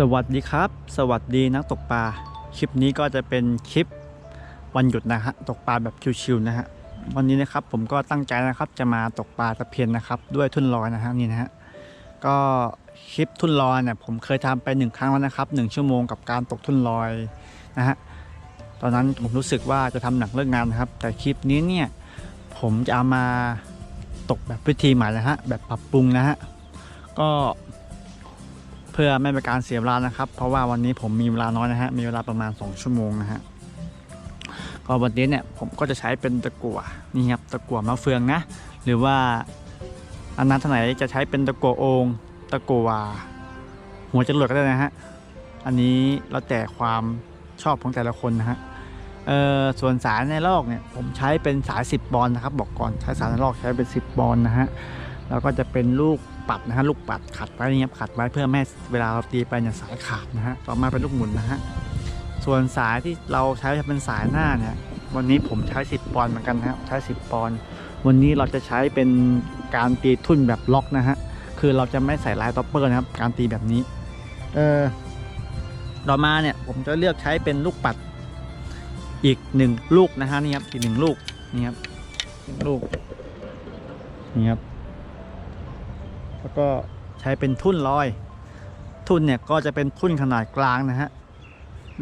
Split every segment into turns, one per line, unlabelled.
สวัสดีครับ สวัสดีนักตกปลาคลิปนี้ก็จะเป็นคลิปวันหยุดนะฮะตกปลาแบบชิวๆนะฮะวันนี้นะครับผมก็ตั้งใจนะครับจะมาตกปลาตะเพียนนะครับ ด้วยทุ่นลอยนะฮะนี่นะฮะก็คลิปทุ่นลอยเนี่ยผมเคยทำไปหนึ่งครั้งแล้วนะครับหนึ่งชั่วโมงกับการตกทุ่นลอยนะฮะตอนนั้นผมรู้สึกว่าจะทำหนักเลิกงานนะครับ แต่คลิปนี้เนี่ยผมจะเอามาตกแบบวิธีใหม่นะฮะแบบปรับปรุงนะฮะก็ เพื่อไม่เป็นการเสียเวลานะครับ เพราะว่าวันนี้ผมมีเวลาน้อยนะฮะมีเวลาประมาณ 2 ชั่วโมงนะฮะก็วันนี้เนี่ยผมก็จะใช้เป็นตะกั่วนี่ครับตะกั่วมะเฟืองนะ หรือว่าอันนั้นท่าไหนจะใช้เป็นตะกั่วองตะกั่วหัวจรวดก็ได้นะฮะอันนี้แล้วแต่ความชอบของแต่ละคนนะฮะเอ่อส่วนสายในลอกเนี่ยผมใช้เป็นสาย 10 บอลนะครับ บอกก่อนใช้สายในลอกใช้เป็น 10 บอลนะฮะแล้วก็จะเป็นลูก ปัดนะฮะลูกปัดขัดไว้นี่ครับขัดไว้เพื่อไม่เวลาเราตีไปเนี่ยสายขาดนะฮะต่อมาเป็นลูกหมุนนะฮะส่วนสายที่เราใช้จะเป็นสายหน้าเนี่ยวันนี้ผมใช้ 10 ปอนด์เหมือนกันนะครับใช้ 10 ปอนด์วันนี้เราจะใช้เป็นการตีทุ่นแบบล็อกนะฮะคือเราจะไม่ใส่ลายต็อปเปอร์นะครับการตีแบบนี้เออต่อมาเนี่ยผมจะเลือกใช้เป็นลูกปัดอีกหนึ่งลูกนะฮะนี่ครับอีกหนึ่งลูกนี่ครับหนึ่งลูกนี่ครับ แล้วก็ใช้เป็นทุ่นลอย ทุ่นเนี่ยก็จะเป็นทุ่นขนาดกลางนะฮะ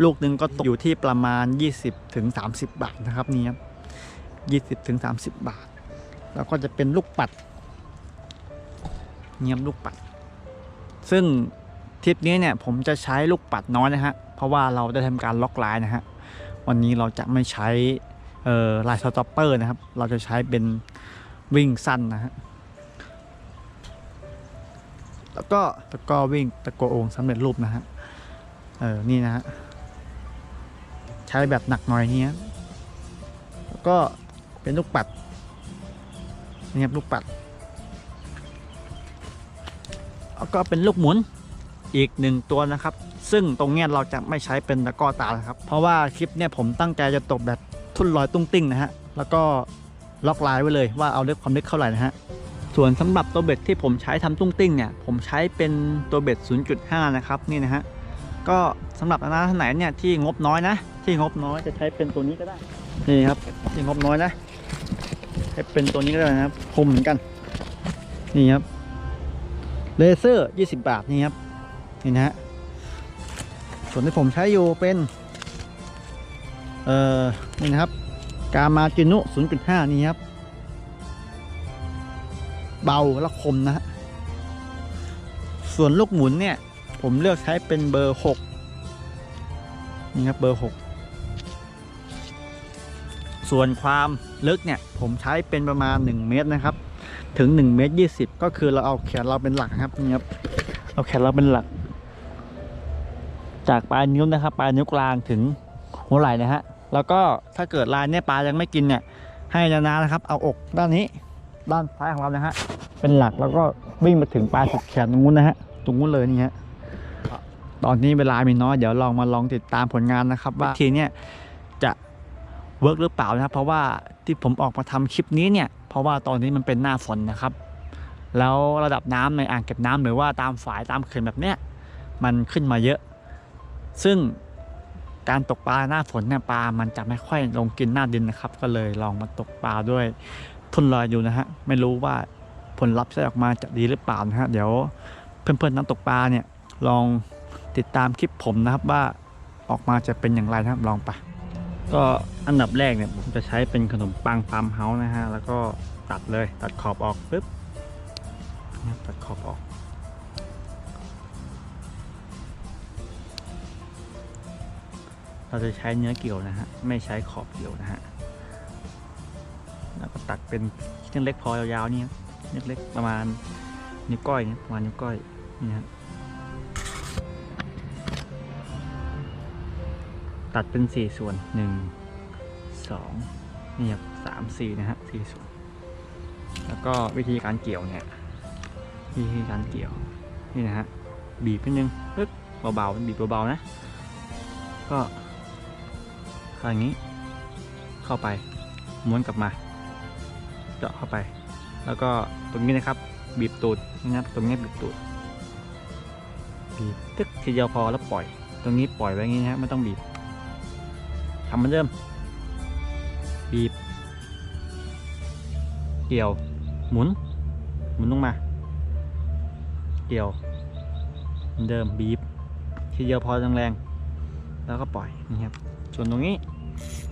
ลูกหนึ่งก็ตกอยู่ที่ประมาณ 20ถึง30บาทนะครับนี่ครับ 20ถึง30บาท แล้วก็จะเป็นลูกปัด เงียบลูกปัด ซึ่งทริปนี้เนี่ยผมจะใช้ลูกปัดน้อยนะฮะ เพราะว่าเราได้ทำการล็อกลายนะฮะ วันนี้เราจะไม่ใช้เอ่อลายสต็อปเปอร์นะครับ เราจะใช้เป็นวิ่งสั้นนะฮะ แล้วก็ตะกร้อวิ่งตะโกโองสำเร็จรูปนะฮะ เออ นี่นะฮะ ใช้แบบหนักหน่อยเนี้ยแล้วก็เป็นลูกปัด นี่ครับลูกปัด แล้วก็เป็นลูกหมุนอีกหนึ่งตัวนะครับ ซึ่งตรงเนี้ยเราจะไม่ใช้เป็นตะกอตานะครับ เพราะว่าคลิปเนี่ยผมตั้งใจจะตกแบบทุ่นลอยตุ้งติ้งนะฮะ แล้วก็ล็อกลายไว้เลยว่าเอาเลือกความลึกเท่าไหร่นะฮะ ส่วนสำหรับตัวเบ็ดที่ผมใช้ทำตุ้งติ้งเนี่ยผมใช้เป็นตัวเบ็ด 0.5 นะครับนี่นะฮะก็สำหรับน้าท่านไหนเนี่ยที่งบน้อยนะ ที่งบน้อยจะใช้เป็นตัวนี้ก็ได้นี่ครับที่งบน้อยนะใช้เป็นตัวนี้ก็ได้นะครับคมเหมือนกันนี่ครับเลเซอร์ 20 บาทนี่ครับนี่นะฮะส่วนที่ผมใช้อยู่เป็นเอ่อนี่นะครับกามาจินุ 0.5 นี่ครับ เบาและคมนะฮะส่วนลูกหมุนเนี่ย ผมเลือกใช้เป็นเบอร์6นี่ครับเบอร์6ส่วนความลึกเนี่ย ผมใช้เป็นประมาณ 1 เมตรนะครับ ถึง1เมตร20 ก็คือเราเอาแขนเราเป็นหลักนะครับนี่ครับเอาแขนเราเป็นหลัก จากปลายนิ้วนะครับปลายนิ้วกลางถึงหัวไหล่นะฮะแล้วก็ถ้าเกิดลายเนี่ยปลายังไม่กินเนี่ยให้นานานะครับ เอาอกด้านนี้ ด้านซ้ายของเรานะฮะเป็นหลักแล้วก็วิ่งมาถึงปลายสุดแขนตรงนู้นนะฮะตรงนู้นเลยนี่ฮะตอนนี้เวลามีน้อยเดี๋ยวลองมาลองติดตามผลงานนะครับว่าทีเนี้ยจะเวิร์กหรือเปล่านะครับเพราะว่าที่ผมออกมาทำคลิปนี้เนี่ย เพราะว่าตอนนี้มันเป็นหน้าฝนนะครับ แล้วระดับน้ำในอ่างเก็บน้ำหรือว่าตามฝายตามเขื่อนแบบเนี้ยมันขึ้นมาเยอะ ซึ่งการตกปลาหน้าฝนเนี่ยปลามันจะไม่ค่อยลงกินหน้าดินนะครับ ก็เลยลองมาตกปลาด้วย ทุนลอยอยู่นะฮะ ไม่รู้ว่าผลลัพธ์จะออกมาจะดีหรือเปล่านะฮะ เดี๋ยวเพื่อนๆนักตกปลาเนี่ยลองติดตามคลิปผมนะครับว่าออกมาจะเป็นอย่างไรนะครับลองไปก็อันดับแรกเนี่ยผมจะใช้เป็นขนมปังฟาร์มเฮาส์นะฮะ แล้วก็ตัดเลยตัดขอบออกปุ๊บนะครับตัดขอบออก เราจะใช้เนื้อเกี่ยวนะฮะ ไม่ใช้ขอบเกี่ยวนะฮะ แล้วก็ตัดเป็นชิ้นเล็กพอยาวๆนี่ครับเล็กๆประมาณนิ้วก้อยประมาณนิ้วก้อยนี่ฮะตัดเป็นสี่ส่วนหนึ่งสองนี่ครับสามสี่นะฮะสี่ส่วน แล้วก็วิธีการเกี่ยวเนี่ยวิธีการเกี่ยวนี่นะฮะบีบนิดนึงปึ๊บเบาๆบีบเบาๆนะ ก็อย่างนี้เข้าไปม้วนกลับมา เจาะเข้าไป แล้วก็ตรงนี้นะครับ บีบตูดนะครับตรงนี้บีบตูดบีบตึกทีเดียวพอแล้วปล่อย ตรงนี้ปล่อยไว้งนี้นะฮะไม่ต้องบีบทำเหมือนเดิมบีบ เกี่ยว หมุน หมุนลงมา เกี่ยวเหมือนเดิมบีบ ทีเดียวพอแรงๆแล้วก็ปล่อยนี่ครับ ส่วนตรงนี้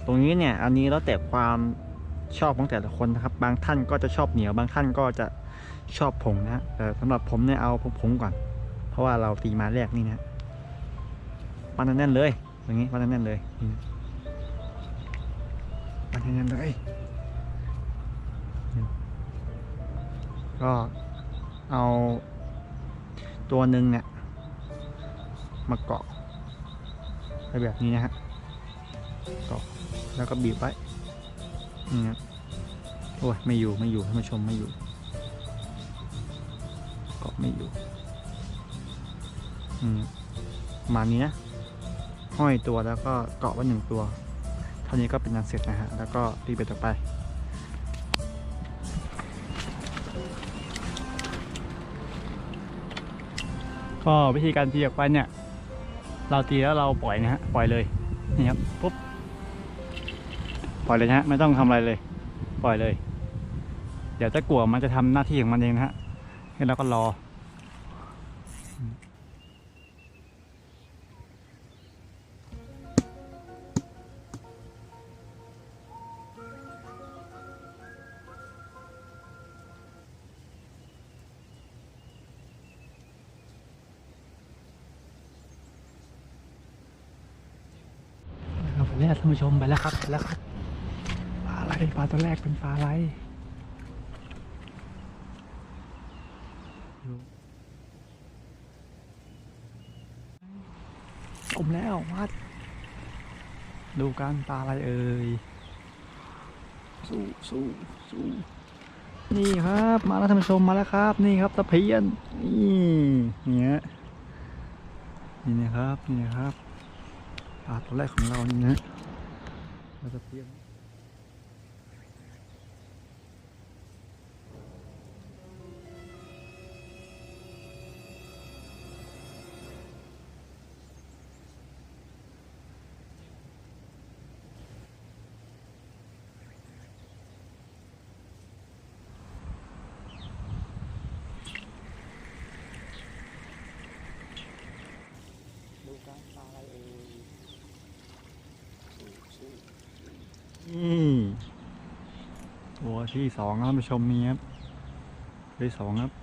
ตรงนี้เนี่ย อันนี้แล้วแต่ความ ชอบของแต่ละคนนะครับ บางท่านก็จะชอบเหนียว บางท่านก็จะชอบผงนะแต่สำหรับผมเนี่ยเอาผงก่อน เพราะว่าเราตีมาแรกนี่นะปั้นแน่นเลยอย่างนี้ปั้นแน่นเลยปั้นแน่นเลยก็เอาตัวหนึ่งเนี่ยมาเกาะไปแบบนี้นะฮะเกาะแล้วก็บีบไว้นี่นะ โอ้ยไม่อยู่ไม่อยู่ท่านผู้ชมไม่อยู่เกาะไม่อยู่ อืมมาณนี้นะห้อยตัวแล้วก็เกาะไว้หนึ่งตัว เท่านี้ก็เป็นงานเสร็จนะฮะ แล้วก็ตีไปต่อไปก็วิธีการตีออกไปเนี่ย เราตีแล้วเราปล่อยนะฮะ ปล่อยเลยนี่ครับปุ๊บปล่อยเลยนะฮะ ไม่ต้องทำอะไรเลย ปล่อยเลย เดี๋ยวจะกลัวมันจะทำหน้าที่ของมันเองนะฮะให้เราก็รอครับแรกท่านผู้ชมไปแล้วครับไปแล้วครับปลาอะไรปลาตัวแรกเป็นปลาอะไร มแล้ววัด ดูกันปลาอะไรเอ่ย สู้สู้สู้นี่ครับมาแล้วท่านผู้ชมมาแล้วครับ นี่ครับตะเพียนนี่เนี่ยนี่นะครับนี่นะครับปลาตัวแรกของเรานี่นะเราจะเพียง ตัวที่สองครับผู้ชมนี้ครับที่สองครับ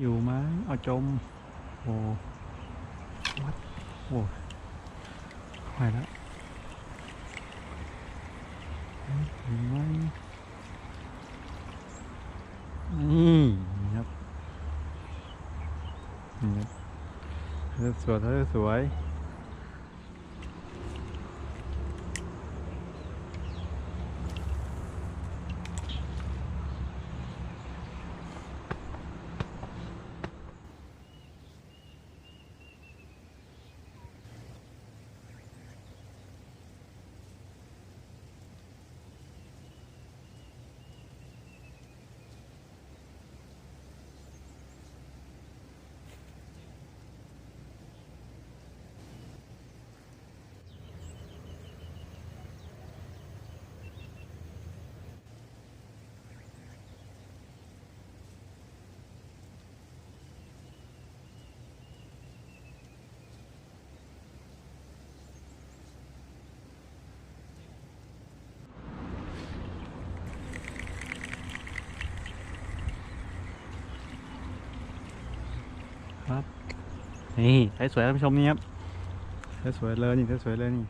อยู่ไหมเอาจม โอ้วัดโอ้ไปแล้วอยู่ไหมนี่นี่ครับนี่ครับเธอสวยเธอสวย ครับเห็นนี่ใช้สวยท่านผู้ชมนี่ครับใช้สวยเลยนี่ใช้สวยเลยนี่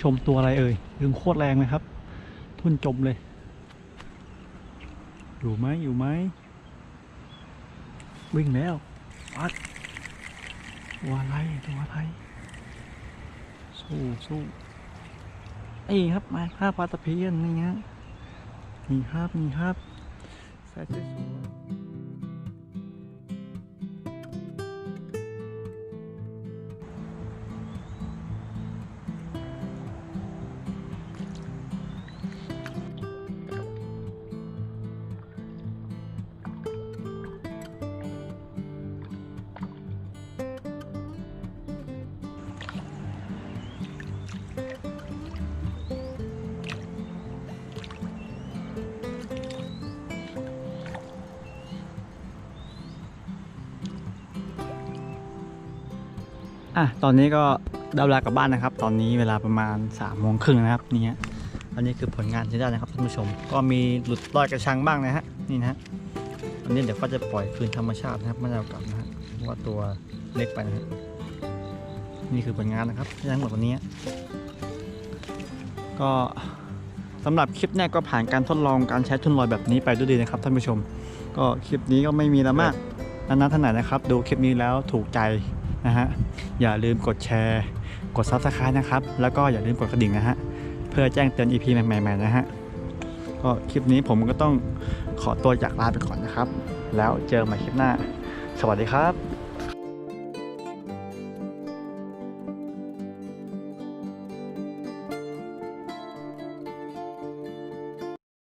ชมตัวอะไรเอ่ยดึงโคตรแรงเลยครับ ทุ่นจมเลย อยู่ไหมอยู่ไหมวิ่งแล้ววัดตัวอะไรตัวอะไรสู้สู้ไอ้ครับมาภาพปลาตะเพียนนี่ฮะนี่ครับนี่ครับแซ่สวย อะตอนนี้ก็ได้เวลากลับบ้านนะครับ ตอนนี้เวลาประมาณ3ามโมงครึ่งนะครับนี่ฮะอันนี้คือผลงานที่ได้นะครับท่านผู้ชม ก็มีหลุดลอยกระชังบ้างนะฮะนี่นะฮะอันนี้เดี๋ยวก็จะปล่อยคืนธรรมชาตินะครับไม่ได้เอากลับนะฮะเพราะว่าตัวเล็กไปนะฮะนี่คือผลงานนะครับที่ทั้งหมดวันนี้ ก็สำหรับคลิปเนี้ก็ผ่านการทดลองการใช้ทุนลอยแบบนี้ไปด้วยดีนะครับท่านผู้ชม ก็คลิปนี้ก็ไม่มีอะมากนานๆท่านไหนนะครับ ดูคลิปนี้แล้วถูกใจ นะฮะอย่าลืมกดแชร์ กด Subscribe นะครับ แล้วก็อย่าลืมกดกระดิ่งนะฮะเพื่อแจ้งเตือน EP ใหม่ ๆ นะฮะก็คลิปนี้ผมก็ต้องขอตัวจากลาไปก่อนนะครับ แล้วเจอกันใหม่คลิปหน้า สวัสดีครับ